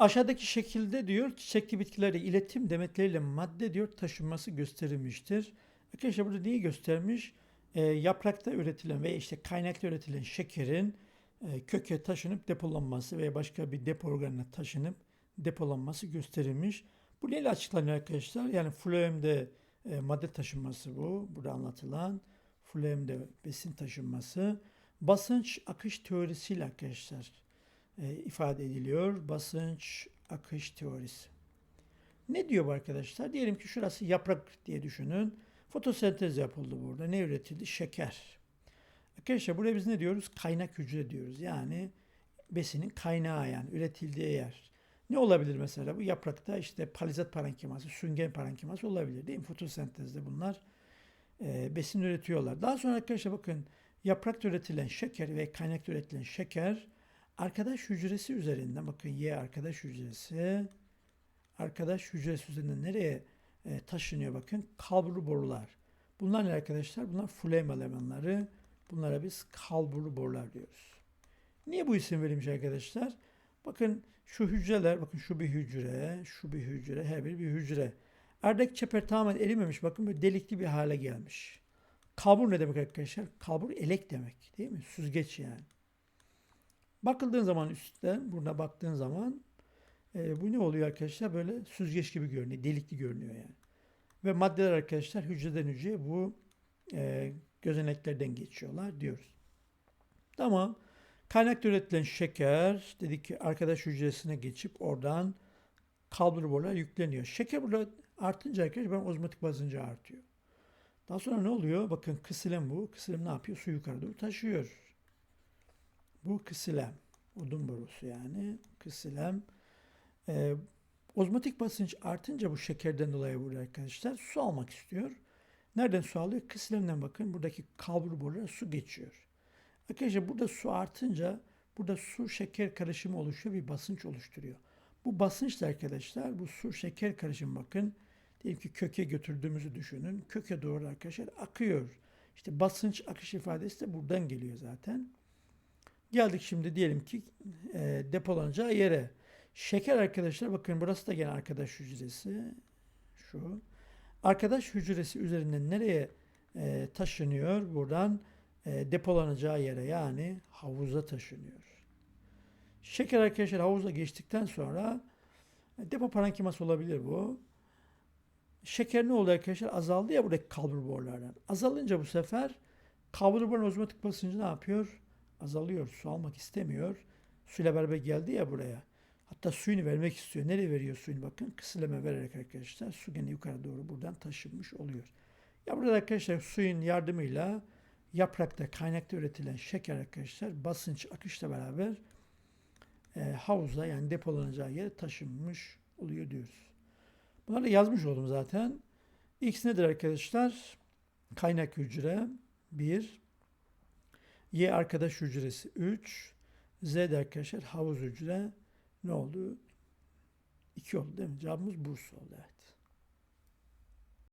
Aşağıdaki şekilde diyor çiçekli bitkilerde iletim demetleriyle madde diyor taşınması gösterilmiştir. Arkadaşlar burada neyi göstermiş? Ee, yaprakta üretilen ve işte kaynakta üretilen şekerin e, köke taşınıp depolanması veya başka bir depo organına taşınıp depolanması gösterilmiş. Bu neyle açıklanıyor arkadaşlar? Yani floemde e, madde taşınması bu. Burada anlatılan floemde besin taşınması. Basınç akış teorisiyle arkadaşlar e, ifade ediliyor. Basınç akış teorisi. Ne diyor bu arkadaşlar? Diyelim ki şurası yaprak diye düşünün. Fotosentez yapıldı burada. Ne üretildi? Şeker. Arkadaşlar buraya biz ne diyoruz? Kaynak hücre diyoruz. Yani besinin kaynağı yani üretildiği yer. Ne olabilir mesela? Bu yaprakta işte palizat parenkiması, süngen parenkiması olabilir değil mi? Fotosentezde bunlar e, besin üretiyorlar. Daha sonra arkadaşlar bakın yaprakta üretilen şeker ve kaynakta üretilen şeker arkadaş hücresi üzerinden bakın Y arkadaş hücresi arkadaş hücresi üzerinden nereye e, taşınıyor bakın kalburlu borular. Bunlar ne arkadaşlar? Bunlar flem elemanları. Bunlara biz kalburlu borular diyoruz. Niye bu isim verilmiş arkadaşlar? Bakın şu hücreler, bakın şu bir hücre, şu bir hücre, her biri bir hücre. Erdek çeper tamamen erimemiş. Bakın böyle delikli bir hale gelmiş. Kalbur ne demek arkadaşlar? Kalbur elek demek değil mi? Süzgeç yani. Bakıldığın zaman üstten, burada baktığın zaman e, bu ne oluyor arkadaşlar? Böyle süzgeç gibi görünüyor, delikli görünüyor yani. Ve maddeler arkadaşlar hücreden hücreye bu e, gözeneklerden geçiyorlar diyoruz. Tamam. Kaynakta üretilen şeker dedik ki arkadaş hücresine geçip oradan kalbur yükleniyor. Şeker burada artınca arkadaşlar ben ozmotik basıncı artıyor. Daha sonra ne oluyor? Bakın kısilem bu. Kısilem ne yapıyor? Su yukarı doğru taşıyor. Bu kısilem. Odun borusu yani. Kısilem. Ee, ozmotik basınç artınca bu şekerden dolayı burada arkadaşlar su almak istiyor. Nereden su alıyor? Kısilemden bakın. Buradaki kalbur borulara su geçiyor. Arkadaşlar burada su artınca burada su şeker karışımı oluşuyor. Bir basınç oluşturuyor. Bu basınçla arkadaşlar bu su şeker karışımı bakın. Diyelim ki köke götürdüğümüzü düşünün. Köke doğru arkadaşlar akıyor. İşte basınç akış ifadesi de buradan geliyor zaten. Geldik şimdi diyelim ki e, depolanacağı yere. Şeker arkadaşlar bakın burası da gene arkadaş hücresi. Şu. Arkadaş hücresi üzerinden nereye e, taşınıyor? Buradan e, depolanacağı yere yani havuza taşınıyor. Şeker arkadaşlar havuza geçtikten sonra e, depo parenkiması olabilir bu. Şeker ne oldu arkadaşlar? Azaldı ya buradaki kalbur borulardan. Azalınca bu sefer kalbur borunun ozmotik basıncı ne yapıyor? Azalıyor. Su almak istemiyor. Suyla beraber geldi ya buraya. Hatta suyunu vermek istiyor. Nereye veriyor suyunu? Bakın kısıleme vererek arkadaşlar su gene yukarı doğru buradan taşınmış oluyor. Ya burada arkadaşlar suyun yardımıyla yaprakta kaynakta üretilen şeker arkadaşlar basınç akışla beraber e, havuza yani depolanacağı yere taşınmış oluyor diyoruz. Bunları yazmış oldum zaten. X nedir arkadaşlar? Kaynak hücre 1. Y arkadaş hücresi 3. Z de arkadaşlar havuz hücre ne oldu? 2 oldu değil mi? Cevabımız Bursa oldu. Evet.